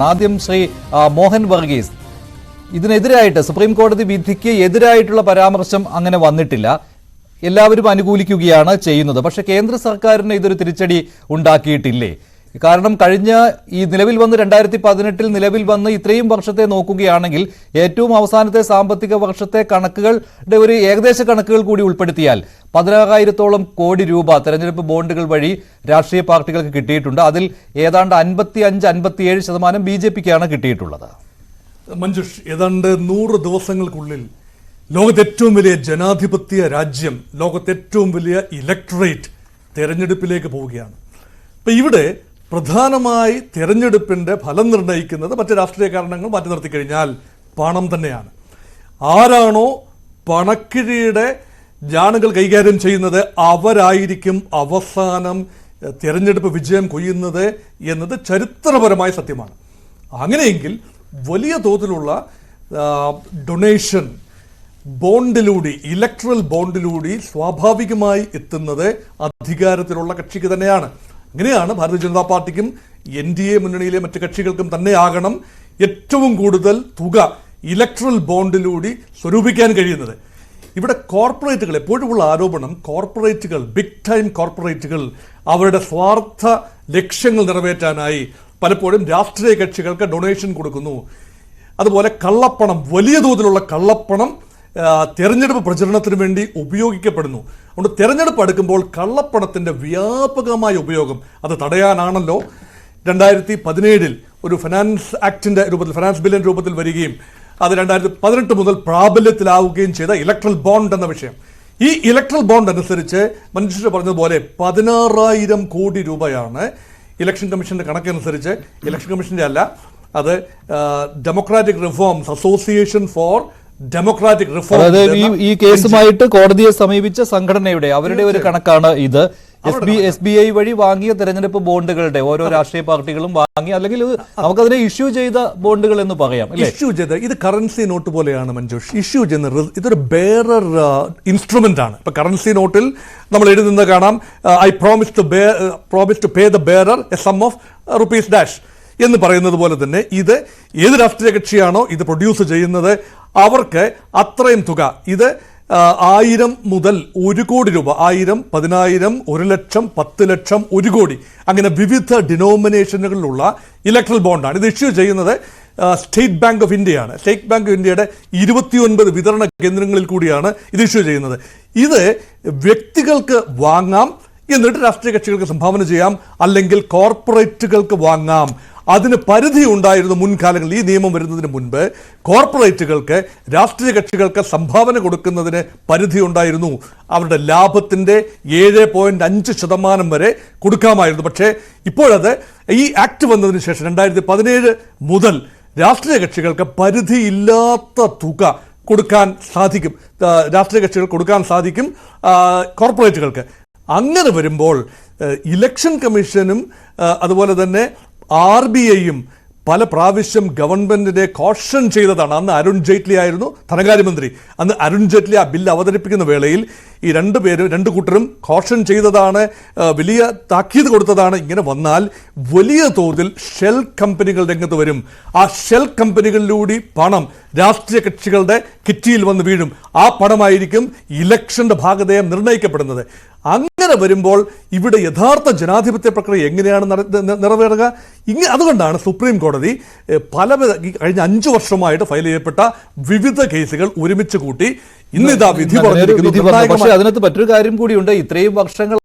ആദ്യം ശ്രീ മോഹൻ വർഗീസ്. ഇതിനെതിരായിട്ട് സുപ്രീം കോടതി വിധിക്ക് എതിരായിട്ടുള്ള പരാമർശം അങ്ങനെ വന്നിട്ടില്ല. എല്ലാവരും അനുകൂലിക്കുകയാണ് ചെയ്യുന്നത്. പക്ഷേ കേന്ദ്ര സർക്കാരിന് ഇതൊരു തിരിച്ചടി ഉണ്ടാക്കിയിട്ടില്ലേ? കാരണം കഴിഞ്ഞ ഈ നിലവിൽ വന്ന് രണ്ടായിരത്തി പതിനെട്ടിൽ നിലവിൽ വന്ന് ഇത്രയും വർഷത്തെ നോക്കുകയാണെങ്കിൽ ഏറ്റവും അവസാനത്തെ സാമ്പത്തിക വർഷത്തെ കണക്കുകളുടെ ഒരു ഏകദേശ കണക്കുകൾ കൂടി ഉൾപ്പെടുത്തിയാൽ പതിനാറായിരത്തോളം കോടി രൂപ തെരഞ്ഞെടുപ്പ് ബോണ്ടുകൾ വഴി രാഷ്ട്രീയ പാർട്ടികൾക്ക് കിട്ടിയിട്ടുണ്ട്. അതിൽ ഏതാണ്ട് അൻപത്തി അഞ്ച് അൻപത്തിയേഴ് ശതമാനം ബി ജെ പിക്കാണ് കിട്ടിയിട്ടുള്ളത്. മഞ്ജുഷ് ഏതാണ്ട് നൂറ് ദിവസങ്ങൾക്കുള്ളിൽ ലോകത്തെ ഏറ്റവും വലിയ ജനാധിപത്യ രാജ്യം ലോകത്തെ ഏറ്റവും വലിയ ഇലക്ടറേറ്റ് തെരഞ്ഞെടുപ്പിലേക്ക് പോവുകയാണ്. അപ്പം ഇവിടെ പ്രധാനമായി തിരഞ്ഞെടുപ്പിന്റെ ഫലം നിർണയിക്കുന്നത് മറ്റ് രാഷ്ട്രീയ കാരണങ്ങൾ മാറ്റി നിർത്തി കഴിഞ്ഞാൽ പണം തന്നെയാണ്. ആരാണോ പണക്കിഴിയുടെ ജാണുകൾ കൈകാര്യം ചെയ്യുന്നത് അവരായിരിക്കും അവസാനം തിരഞ്ഞെടുപ്പ് വിജയം കൊയ്യുന്നത് എന്നത് ചരിത്രപരമായ സത്യമാണ്. അങ്ങനെയെങ്കിൽ വലിയ തോതിലുള്ള ഡൊണേഷൻ ബോണ്ടിലൂടെ ഇലക്ട്രൽ ബോണ്ടിലൂടെ സ്വാഭാവികമായി എത്തുന്നത് അധികാരത്തിലുള്ള കക്ഷിക്ക് തന്നെയാണ്. അങ്ങനെയാണ് ഭാരതീയ ജനതാ പാർട്ടിക്കും എൻ ഡി എ മുന്നണിയിലെ മറ്റ് കക്ഷികൾക്കും തന്നെ ആകണം ഏറ്റവും കൂടുതൽ തുക ഇലക്ട്രൽ ബോണ്ടിലൂടെ സ്വരൂപിക്കാൻ കഴിയുന്നത്. ഇവിടെ കോർപ്പറേറ്റുകൾ എപ്പോഴുമുള്ള ആരോപണം കോർപ്പറേറ്റുകൾ ബിഗ് ടൈം കോർപ്പറേറ്റുകൾ അവരുടെ സ്വാർത്ഥ ലക്ഷ്യങ്ങൾ നിറവേറ്റാനായി പലപ്പോഴും രാഷ്ട്രീയ കക്ഷികൾക്ക് ഡൊണേഷൻ കൊടുക്കുന്നു. അതുപോലെ കള്ളപ്പണം വലിയ തോതിലുള്ള കള്ളപ്പണം തെരഞ്ഞെടുപ്പ് പ്രചരണത്തിന് വേണ്ടി ഉപയോഗിക്കപ്പെടുന്നു. അതുകൊണ്ട് തെരഞ്ഞെടുപ്പ് അടുക്കുമ്പോൾ കള്ളപ്പണത്തിന്റെ വ്യാപകമായ ഉപയോഗം അത് തടയാനാണല്ലോ. രണ്ടായിരത്തി പതിനേഴിൽ ഒരു ഫിനാൻസ് ആക്ടിന്റെ രൂപത്തിൽ ഫിനാൻസ് ബില്ലിന്റെ രൂപത്തിൽ വരികയും അത് രണ്ടായിരത്തി പതിനെട്ട് മുതൽ പ്രാബല്യത്തിലാവുകയും ചെയ്ത ഇലക്ട്രൽ ബോണ്ട് എന്ന വിഷയം. ഈ ഇലക്ട്രൽ ബോണ്ട് അനുസരിച്ച് മനുഷ്യർ പറഞ്ഞതുപോലെ പതിനാറായിരം കോടി രൂപയാണ് ഇലക്ഷൻ കമ്മീഷന്റെ കണക്കനുസരിച്ച് ഇലക്ഷൻ കമ്മീഷന്റെ അല്ല അത് democratic reforms association for democratic അതായത് ഈ റിഫോം ഈ കേസുമായിട്ട് കോടതിയെ സമീപിച്ച സംഘടനയുടെ അവരുടെ ഒരു കണക്കാണ് ഇത്. S B S B I വഴി വാങ്ങിയ തെരഞ്ഞെടുപ്പ് ബോണ്ടുകളുടെ ഓരോ രാഷ്ട്രീയ പാർട്ടികളും വാങ്ങി അല്ലെങ്കിൽ നമുക്കതിനെ ഇഷ്യൂ ചെയ്ത ബോണ്ടുകൾ എന്ന് പറയാം ഇഷ്യൂ ചെയ്ത ഇത് കറൻസി നോട്ട് പോലെയാണ് മഞ്ജുഷ്. ഇഷ്യൂ ചെയ്യുന്ന ഇതൊരു ബെയറർ ഇൻസ്ട്രുമെന്റ് ആണ്. ഇപ്പൊ കറൻസി നോട്ടിൽ നമ്മൾ എഴുതുന്നത് കാണാം I promise to promise to pay the bearer a sum of rupees dash എന്ന് പറയുന്നത് പോലെ തന്നെ ഇത് ഏത് രാഷ്ട്രീയ കക്ഷിയാണോ ഇത് പ്രൊഡ്യൂസ് ചെയ്യുന്നത് അവർക്ക് അത്രയും തുക. ഇത് ആയിരം മുതൽ ഒരു കോടി രൂപ ആയിരം പതിനായിരം ഒരു ലക്ഷം പത്ത് ലക്ഷം ഒരു കോടി. അങ്ങനെ വിവിധ ഡിനോമിനേഷനുകളിലുള്ള ഇലക്ട്രൽ ബോണ്ടാണ്. ഇത് ഇഷ്യൂ ചെയ്യുന്നത് സ്റ്റേറ്റ് ബാങ്ക് ഓഫ് ഇന്ത്യയാണ്. സ്റ്റേറ്റ് ബാങ്ക് ഓഫ് ഇന്ത്യയുടെ ഇരുപത്തിയൊൻപത് വിതരണ കേന്ദ്രങ്ങളിൽ കൂടിയാണ് ഇത് ഇഷ്യൂ ചെയ്യുന്നത്. ഇത് വ്യക്തികൾക്ക് വാങ്ങാം എന്നിട്ട് രാഷ്ട്രീയ കക്ഷികൾക്ക് സംഭാവന ചെയ്യാം അല്ലെങ്കിൽ കോർപ്പറേറ്റുകൾക്ക് വാങ്ങാം. അതിന് പരിധി ഉണ്ടായിരുന്നു മുൻകാലങ്ങളിൽ. ഈ നിയമം വരുന്നതിന് മുൻപ് കോർപ്പറേറ്റുകൾക്ക് രാഷ്ട്രീയ കക്ഷികൾക്ക് സംഭാവന കൊടുക്കുന്നതിന് പരിധി ഉണ്ടായിരുന്നു. അവരുടെ ലാഭത്തിന്റെ ഏഴ് പോയിന്റ് അഞ്ച് ശതമാനം വരെ കൊടുക്കാമായിരുന്നു. പക്ഷേ ഇപ്പോഴത് ഈ ആക്ട് വന്നതിന് ശേഷം രണ്ടായിരത്തി പതിനേഴ് മുതൽ രാഷ്ട്രീയ കക്ഷികൾക്ക് പരിധിയില്ലാത്ത തുക കൊടുക്കാൻ സാധിക്കും. രാഷ്ട്രീയ കക്ഷികൾ കൊടുക്കാൻ സാധിക്കും കോർപ്പറേറ്റുകൾക്ക്. അങ്ങനെ വരുമ്പോൾ ഇലക്ഷൻ കമ്മീഷനും അതുപോലെ തന്നെ ആർ ബി ഐയും പല പ്രാവശ്യം ഗവൺമെന്റിനെ കോഷൻ ചെയ്തതാണ്. അന്ന് അരുൺ ജെയ്റ്റ്ലി ആയിരുന്നു ധനകാര്യമന്ത്രി. അന്ന് അരുൺ ജെയ്റ്റ്ലി ആ ബില്ല് അവതരിപ്പിക്കുന്ന വേളയിൽ ഈ രണ്ട് പേരും രണ്ട് കൂട്ടരും കോഷൻ ചെയ്തതാണ് വലിയ താക്കീത് കൊടുത്തതാണ്. ഇങ്ങനെ വന്നാൽ വലിയ തോതിൽ ഷെൽ കമ്പനികൾ രംഗത്ത് വരും. ആ ഷെൽ കമ്പനികളിലൂടെ പണം രാഷ്ട്രീയ കക്ഷികളുടെ കിറ്റിയിൽ വന്ന് വീഴും. ആ പണമായിരിക്കും ഇലക്ഷന്റെ ഭാഗതയം നിർണയിക്കപ്പെടുന്നത്. അങ്ങനെ വരുമ്പോൾ ഇവിടെ യഥാർത്ഥ ജനാധിപത്യ പ്രക്രിയ എങ്ങനെയാണ് നിറവേറുക? ഇങ്ങനെ അതുകൊണ്ടാണ് സുപ്രീം കോടതി പല കഴിഞ്ഞ അഞ്ചു വർഷമായിട്ട് ഫയൽ ചെയ്യപ്പെട്ട വിവിധ കേസുകൾ ഒരുമിച്ച് കൂട്ടി. ഇന്നിതാ വിധി പറഞ്ഞിരിക്കുന്നു. പക്ഷേ അതിനകത്ത് മറ്റൊരു കാര്യം കൂടിയുണ്ട്. ഇത്രയും വർഷങ്ങൾ